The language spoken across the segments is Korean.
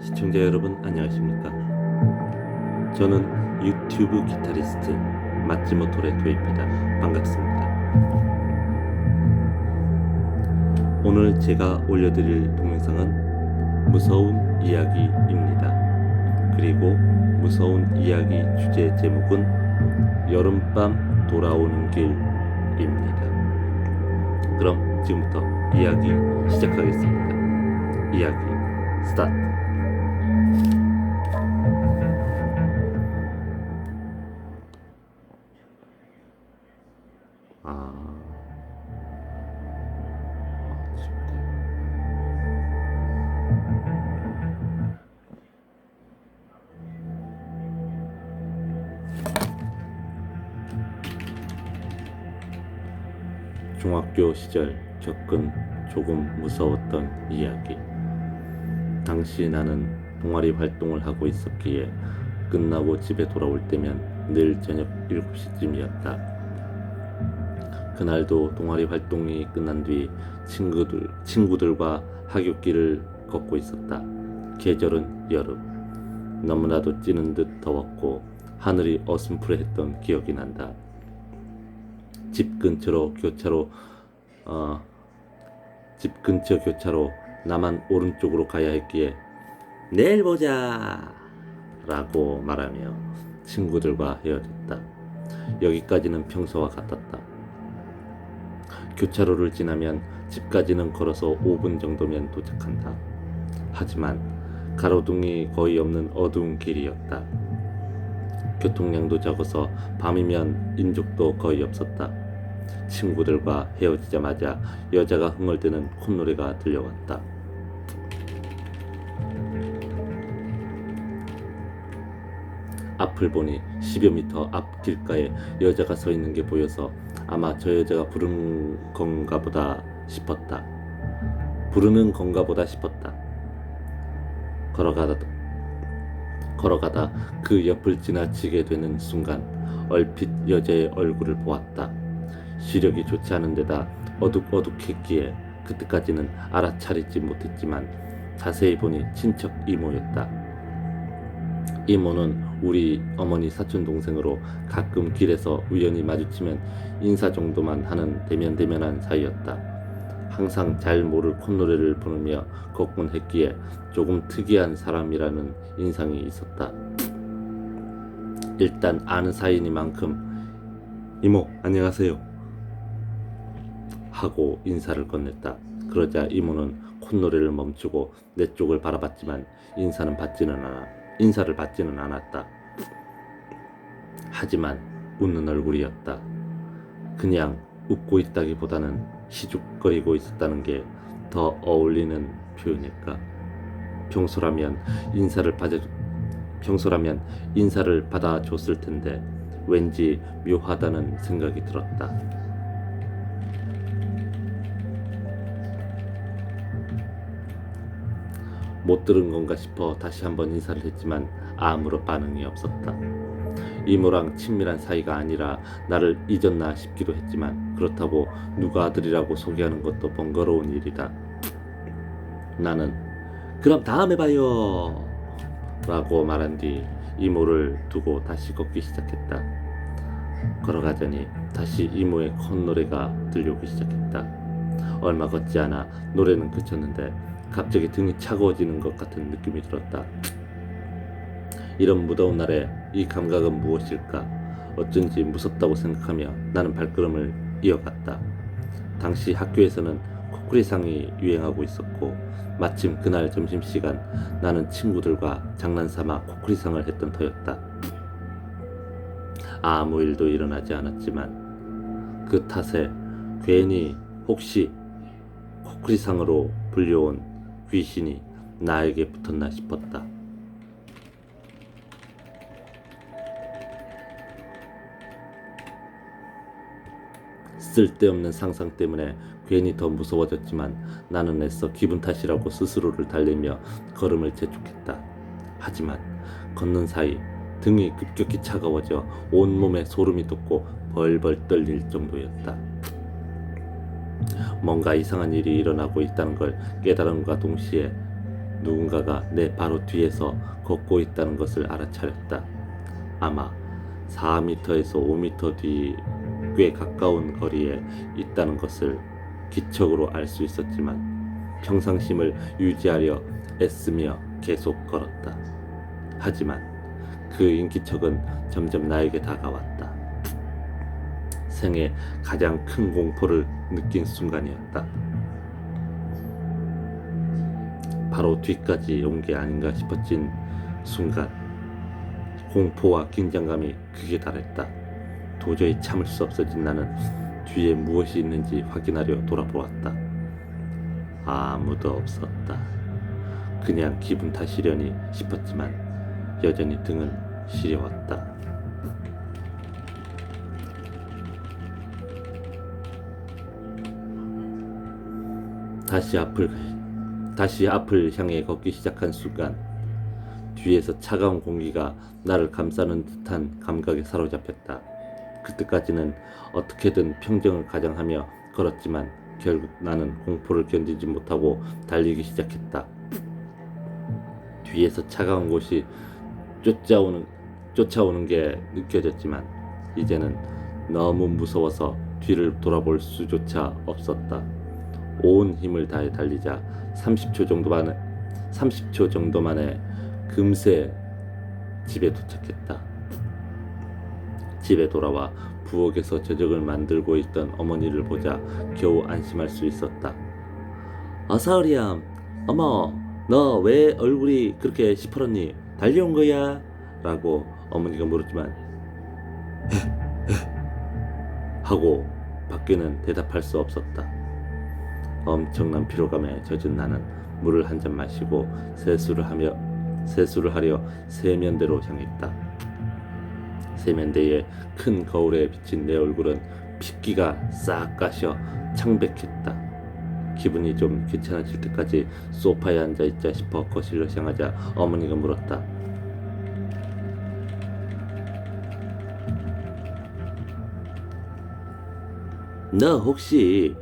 시청자 여러분 안녕하십니까? 저는 유튜브 기타리스트 마찌모토레 도입니다. 반갑습니다. 오늘 제가 올려드릴 동영상은 무서운 이야기입니다. 그리고 무서운 이야기 주제 제목은 여름밤 돌아오는 길입니다. 그럼 지금부터 이야기 시작하겠습니다. 이야기 스타트. 아. 중학교 시절 겪은 조금 무서웠던 이야기. 당시 나는 동아리 활동을 하고 있었기에 끝나고 집에 돌아올 때면 늘 저녁 7시쯤이었다. 그날도 동아리 활동이 끝난 뒤 친구들, 친구들과 하굣길을 걷고 있었다. 계절은 여름. 너무나도 찌는 듯 더웠고 하늘이 어슴푸레했던 기억이 난다. 집 근처로 교차로 어, 집 근처 교차로 나만 오른쪽으로 가야 했기에 내일 보자 라고 말하며 친구들과 헤어졌다. 여기까지는 평소와 같았다. 교차로를 지나면 집까지는 걸어서 5분 정도면 도착한다. 하지만 가로등이 거의 없는 어두운 길이었다. 교통량도 적어서 밤이면 인적도 거의 없었다. 친구들과 헤어지자마자 여자가 흥얼대는 콧노래가 들려왔다. 앞을 보니 10여 미터 앞 길가에 여자가 서 있는 게 보여서 아마 저 여자가 부르는 건가 보다 싶었다. 부르는 건가 보다 싶었다. 걸어가다 걸어가다 그 옆을 지나치게 되는 순간 얼핏 여자의 얼굴을 보았다. 시력이 좋지 않은 데다 어둑어둑했기에 그때까지는 알아차리지 못했지만 자세히 보니 친척 이모였다. 이모는 우리 어머니 사촌 동생으로 가끔 길에서 우연히 마주치면 인사 정도만 하는 대면대면한 사이였다. 항상 잘 모를 콧노래를 부르며 걷곤 했기에 조금 특이한 사람이라는 인상이 있었다. 일단 아는 사이니만큼 이모 안녕하세요 하고 인사를 건넸다. 그러자 이모는 콧노래를 멈추고 내 쪽을 바라봤지만 인사는 받지는 않아 인사를 받지는 않았다. 하지만 웃는 얼굴이었다. 그냥 웃고 있다기보다는 시죽거리고 있었다는 게 더 어울리는 표현일까? 평소라면 인사를 받아 평소라면 인사를 받아줬을 텐데 왠지 묘하다는 생각이 들었다. 못 들은 건가 싶어 다시 한번 인사를 했지만 아무런 반응이 없었다. 이모랑 친밀한 사이가 아니라 나를 잊었나 싶기도 했지만 그렇다고 누가 아들이라고 소개하는 것도 번거로운 일이다. 나는 그럼 다음에 봐요 라고 말한 뒤 이모를 두고 다시 걷기 시작했다. 걸어가자니 다시 이모의 콧노래가 들려오기 시작했다. 얼마 걷지 않아 노래는 그쳤는데 갑자기 등이 차가워지는 것 같은 느낌이 들었다. 이런 무더운 날에 이 감각은 무엇일까? 어쩐지 무섭다고 생각하며 나는 발걸음을 이어갔다. 당시 학교에서는 코끼리상이 유행하고 있었고 마침 그날 점심시간 나는 친구들과 장난삼아 코끼리상을 했던 터였다. 아무 일도 일어나지 않았지만 그 탓에 괜히 혹시 코끼리상으로 불려온 귀신이 나에게 붙었나 싶었다. 쓸데없는 상상 때문에 괜히 더 무서워졌지만 나는 애써 기분 탓이라고 스스로를 달래며 걸음을 재촉했다. 하지만 걷는 사이 등이 급격히 차가워져 온몸에 소름이 돋고 벌벌 떨릴 정도였다. 뭔가 이상한 일이 일어나고 있다는 걸 깨달음과 동시에 누군가가 내 바로 뒤에서 걷고 있다는 것을 알아차렸다. 아마 4m에서 5m 뒤 꽤 가까운 거리에 있다는 것을 기척으로 알 수 있었지만 평상심을 유지하려 애쓰며 계속 걸었다. 하지만 그 인기척은 점점 나에게 다가왔다. 생애 가장 큰 공포를 느낀 순간이었다. 바로 뒤까지 온 게 아닌가 싶어진 순간 공포와 긴장감이 극에 달했다. 도저히 참을 수 없어진 나는 뒤에 무엇이 있는지 확인하려 돌아보았다. 아무도 없었다. 그냥 기분 탓이려니 싶었지만 여전히 등은 시려웠다. 다시 앞을 다시 앞을 향해 걷기 시작한 순간 뒤에서 차가운 공기가 나를 감싸는 듯한 감각에 사로잡혔다. 그때까지는 어떻게든 평정을 가장하며 걸었지만 결국 나는 공포를 견디지 못하고 달리기 시작했다. 뒤에서 차가운 곳이 쫓아오는 쫓아오는 게 느껴졌지만 이제는 너무 무서워서 뒤를 돌아볼 수조차 없었다. 온 힘을 다해 달리자 30초 정도 만에 30초 정도 만에 금세 집에 도착했다. 집에 돌아와 부엌에서 저녁을 만들고 있던 어머니를 보자 겨우 안심할 수 있었다. 어사리암, 어머, 너 왜 얼굴이 그렇게 시퍼렇니? 달려온 거야? 라고 어머니가 물었지만 하고 밖에는 대답할 수 없었다. 엄청난 피로감에 젖은 나는 물을 한 잔 마시고 세수를 하며 세수를 하려 세면대로 향했다. 세면대에 큰 거울에 비친 내 얼굴은 핏기가 싹 가셔 창백했다. 기분이 좀 괜찮아질 때까지 소파에 앉아 있자 싶어 거실로 향하자 어머니가 물었다. 너 혹시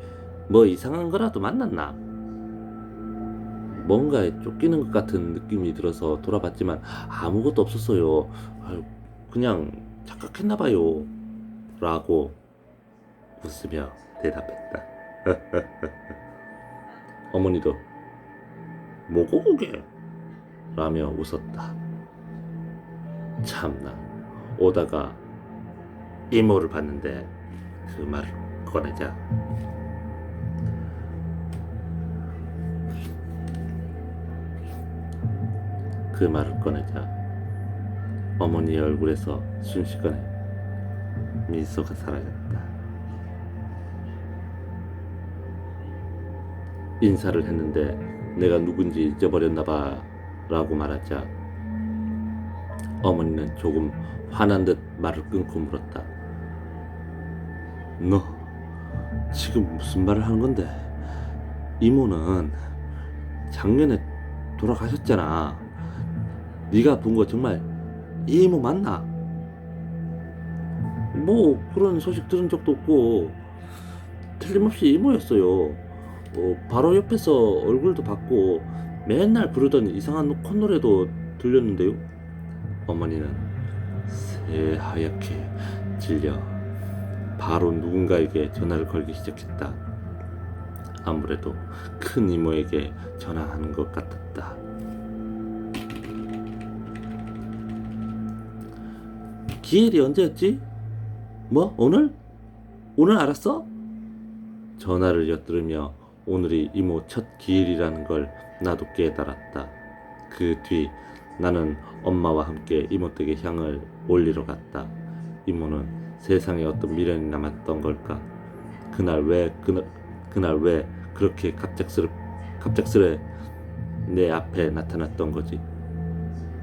뭐 이상한 거라도 만났나? 뭔가에 쫓기는 것 같은 느낌이 들어서 돌아봤지만 아무것도 없었어요. 그냥 착각했나봐요. 라고 웃으며 대답했다. 어머니도 뭐고 그게? 라며 웃었다. 참나 오다가 이모를 봤는데 그 말을 꺼내자 그 말을 꺼내자 어머니의 얼굴에서 순식간에 미소가 사라졌다. 인사를 했는데 내가 누군지 잊어버렸나 봐 라고 말하자 어머니는 조금 화난 듯 말을 끊고 물었다. 너 지금 무슨 말을 하는 건데? 이모는 작년에 돌아가셨잖아. 네가 본 거 정말 이 이모 맞나? 뭐 그런 소식 들은 적도 없고 틀림없이 이모였어요. 어, 바로 옆에서 얼굴도 봤고 맨날 부르던 이상한 콧노래도 들렸는데요. 어머니는 새하얗게 질려 바로 누군가에게 전화를 걸기 시작했다. 아무래도 큰 이모에게 전화하는 것 같았다. 기일이 언제였지? 뭐 오늘? 오늘 알았어? 전화를 엿들으며 오늘이 이모 첫 기일이라는 걸 나도 깨달았다. 그 뒤 나는 엄마와 함께 이모 댁에 향을 올리러 갔다. 이모는 세상에 어떤 미련이 남았던 걸까? 그날 왜 그날, 그날 왜 그렇게 갑작스럽 갑작스레 내 앞에 나타났던 거지?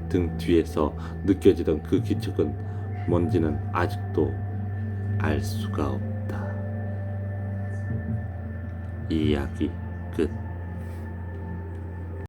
등 뒤에서 느껴지던 그 기척은 뭔지는 아직도 알 수가 없다. 이야기